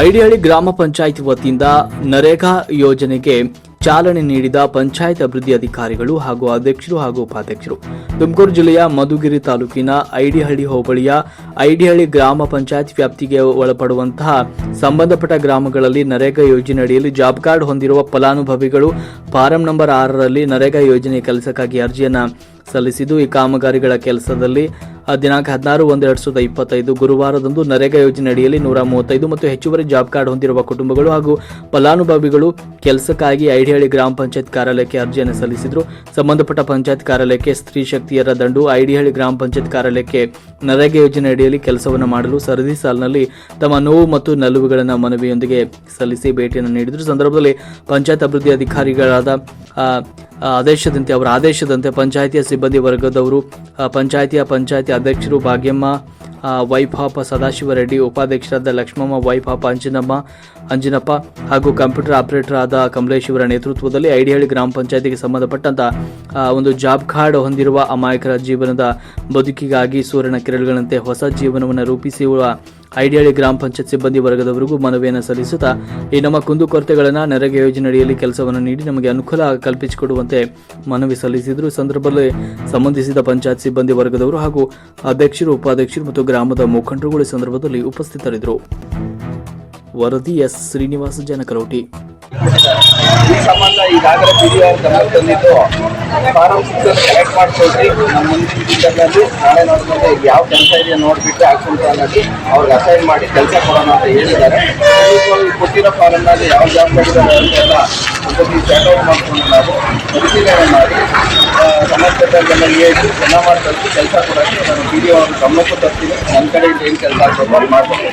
ಐಡಿಹಳ್ಳಿ ಗ್ರಾಮ ಪಂಚಾಯತ್ ವತಿಯಿಂದ ನರೇಗಾ ಯೋಜನೆಗೆ ಚಾಲನೆ ನೀಡಿದ ಪಂಚಾಯತ್ ಅಭಿವೃದ್ಧಿ ಅಧಿಕಾರಿಗಳು ಹಾಗೂ ಅಧ್ಯಕ್ಷರು ಹಾಗೂ ಉಪಾಧ್ಯಕ್ಷರು. ತುಮಕೂರು ಜಿಲ್ಲೆಯ ಮಧುಗಿರಿ ತಾಲೂಕಿನ ಐಡಿಹಳ್ಳಿ ಹೋಬಳಿಯ ಐಡಿಹಳ್ಳಿ ಗ್ರಾಮ ಪಂಚಾಯತ್ ವ್ಯಾಪ್ತಿಗೆ ಒಳಪಡುವಂತಹ ಸಂಬಂಧಪಟ್ಟ ಗ್ರಾಮಗಳಲ್ಲಿ ನರೇಗಾ ಯೋಜನೆ ಅಡಿಯಲ್ಲಿ ಜಾಬ್ ಕಾರ್ಡ್ ಹೊಂದಿರುವ ಫಲಾನುಭವಿಗಳು ಫಾರಂ ನಂಬರ್ ಆರರಲ್ಲಿ ನರೇಗಾ ಯೋಜನೆ ಕೆಲಸಕ್ಕಾಗಿ ಅರ್ಜಿಯನ್ನು ಸಲ್ಲಿಸಿದ್ದು, ಈ ಕಾಮಗಾರಿಗಳ ಕೆಲಸದಲ್ಲಿ ದಿನಾಂಕ ಹದಿನಾರು ಒಂದು ಎರಡ್ ಸಾವಿರದ ಇಪ್ಪತ್ತೈದು ಗುರುವಾರದಂದು ನರೇಗಾ ಯೋಜನೆ ಅಡಿಯಲ್ಲಿ ನೂರ ಮೂವತ್ತೈದು ಮತ್ತು ಹೆಚ್ಚುವರಿ ಜಾಬ್ ಕಾರ್ಡ್ ಹೊಂದಿರುವ ಕುಟುಂಬಗಳು ಹಾಗೂ ಫಲಾನುಭವಿಗಳು ಕೆಲಸಕ್ಕಾಗಿ ಐಡಿಹಳ್ಳಿ ಗ್ರಾಮ ಪಂಚಾಯತ್ ಕಾರ್ಯಾಲಯಕ್ಕೆ ಅರ್ಜಿಯನ್ನು ಸಲ್ಲಿಸಿದ್ರು. ಸಂಬಂಧಪಟ್ಟ ಪಂಚಾಯತ್ ಕಾರ್ಯಾಲಯಕ್ಕೆ ಸ್ತ್ರೀ ಶಕ್ತಿಯರ ದಂಡು, ಐಡಿಹಳ್ಳಿ ಗ್ರಾಮ ಪಂಚಾಯತ್ ಕಾರ್ಯಾಲಯಕ್ಕೆ ನರೇಗಾ ಯೋಜನೆ ಅಡಿಯಲ್ಲಿ ಕೆಲಸವನ್ನು ಮಾಡಲು ಸರದಿ ಸಾಲಿನಲ್ಲಿ ತಮ್ಮ ನೋವು ಮತ್ತು ನಲುವುಗಳನ್ನು ಮನವಿಯೊಂದಿಗೆ ಸಲ್ಲಿಸಿ ಭೇಟಿಯನ್ನು ನೀಡಿದರು. ಸಂದರ್ಭದಲ್ಲಿ ಪಂಚಾಯತ್ ಅಭಿವೃದ್ಧಿ ಅಧಿಕಾರಿಗಳಾದ ಆದೇಶದಂತೆ ಅವರ ಆದೇಶದಂತೆ ಪಂಚಾಯಿತಿಯ ಸಿಬ್ಬಂದಿ ವರ್ಗದವರು ಪಂಚಾಯಿತಿಯ ಪಂಚಾಯಿತಿ ಅಧ್ಯಕ್ಷರು ಭಾಗ್ಯಮ್ಮ ವೈಭಾಪ ವೈಪಾಪ ಸದಾಶಿವರೆಡ್ಡಿ, ಉಪಾಧ್ಯಕ್ಷರಾದ ಲಕ್ಷ್ಮಮ್ಮ ವೈಪಾಪ ಅಂಜಿನಮ್ಮ, ಅಂಜಿನಪ್ಪ ಹಾಗೂ ಕಂಪ್ಯೂಟರ್ ಆಪರೇಟರ್ ಆದ ಕಮಲೇಶ್ ಇವರ ನೇತೃತ್ವದಲ್ಲಿ ಐಡಿಹಳ್ಳಿ ಗ್ರಾಮ ಪಂಚಾಯತಿಗೆ ಸಂಬಂಧಪಟ್ಟಂತ ಒಂದು ಜಾಬ್ ಕಾರ್ಡ್ ಹೊಂದಿರುವ ಅಮಾಯಕರ ಜೀವನದ ಬದುಕಿಗಾಗಿ ಸೂರ್ಯನ ಕಿರಣಗಳಂತೆ ಹೊಸ ಜೀವನವನ್ನು ರೂಪಿಸುವ ಐಡಿಹಳ್ಳಿ ಗ್ರಾಮ ಪಂಚಾಯತ್ ಸಿಬ್ಬಂದಿ ವರ್ಗದವರಿಗೂ ಮನವಿಯನ್ನು ಸಲ್ಲಿಸುತ್ತಾ ಈ ನಮ್ಮ ಕುಂದುಕೊರತೆಗಳನ್ನು ನರೇಗಾ ಯೋಜನೆ ಅಡಿಯಲ್ಲಿ ಕೆಲಸವನ್ನು ನೀಡಿ ನಮಗೆ ಅನುಕೂಲ ಕಲ್ಪಿಸಿಕೊಡುವಂತೆ ಮನವಿ ಸಲ್ಲಿಸಿದರು. ಸಂದರ್ಭದಲ್ಲಿ ಸಂಬಂಧಿಸಿದ ಪಂಚಾಯತ್ ಸಿಬ್ಬಂದಿ ವರ್ಗದವರು ಹಾಗೂ ಅಧ್ಯಕ್ಷರು, ಉಪಾಧ್ಯಕ್ಷರು ಮತ್ತು ಗ್ರಾಮದ ಮುಖಂಡರುಗಳು ಸಂದರ್ಭದಲ್ಲಿ ಉಪಸ್ಥಿತರಿದ್ದರು. ವರದಿ ಎಸ್. ಶ್ರೀನಿವಾಸ ಜನಕರೋಟಿ. ಅವ್ರ ಗಮನಕ್ಕೆ ತಂದಿದ್ದು ಫಾರಂ ಸಿಕ್ಸ್ ಕಲೆಕ್ಟ್ ಮಾಡ್ಕೊಳ್ರಿ. ನಮ್ಮ ಮುಂದಿನ ದಿನಗಳಲ್ಲಿ ನಾಳೆ ನೋಡ್ಕೊಂಡು ಯಾವ ಕೆಲಸ ಇದೆ ನೋಡ್ಬಿಟ್ಟು ಆಕ್ಷನ್ ಪ್ಲಾನಲ್ಲಿ ಅವ್ರಿಗೆ ಅಸೈನ್ ಮಾಡಿ ಕೆಲಸ ಕೊಡೋಣ ಅಂತ ಹೇಳಿದ್ದಾರೆ. ಕೊಟ್ಟಿರೋ ಫಾರಮ್ನಲ್ಲಿ ಯಾವ ಜವಾಬ್ದಾರಿ ಅಂತೆಲ್ಲ ಒಂದ್ಸತಿ ಚಾಟ್ ಔಟ್ ಮಾಡ್ಕೊಂಡು ನಾವು ಪರಿಶೀಲನೆ ಮಾಡಿ ಸಂಬಂಧಪಟ್ಟವ್ರಿಗೆಲ್ಲ ಹೇಳಿ ಎಲ್ಲ ಮಾಡಿ ಕಳಿಸಿ ಕೆಲಸ ಕೊಡೋಕ್ಕೆ ನಾನು ಡಿ ಅವ್ರ ಗಮನಕ್ಕೂ ತರ್ತೀನಿ. ನನ್ನ ಕಡೆಯಿಂದ ಏನು ಕೆಲಸ ಆಗ್ಬೇಕು ಅದು ಮಾಡ್ಬೇಕು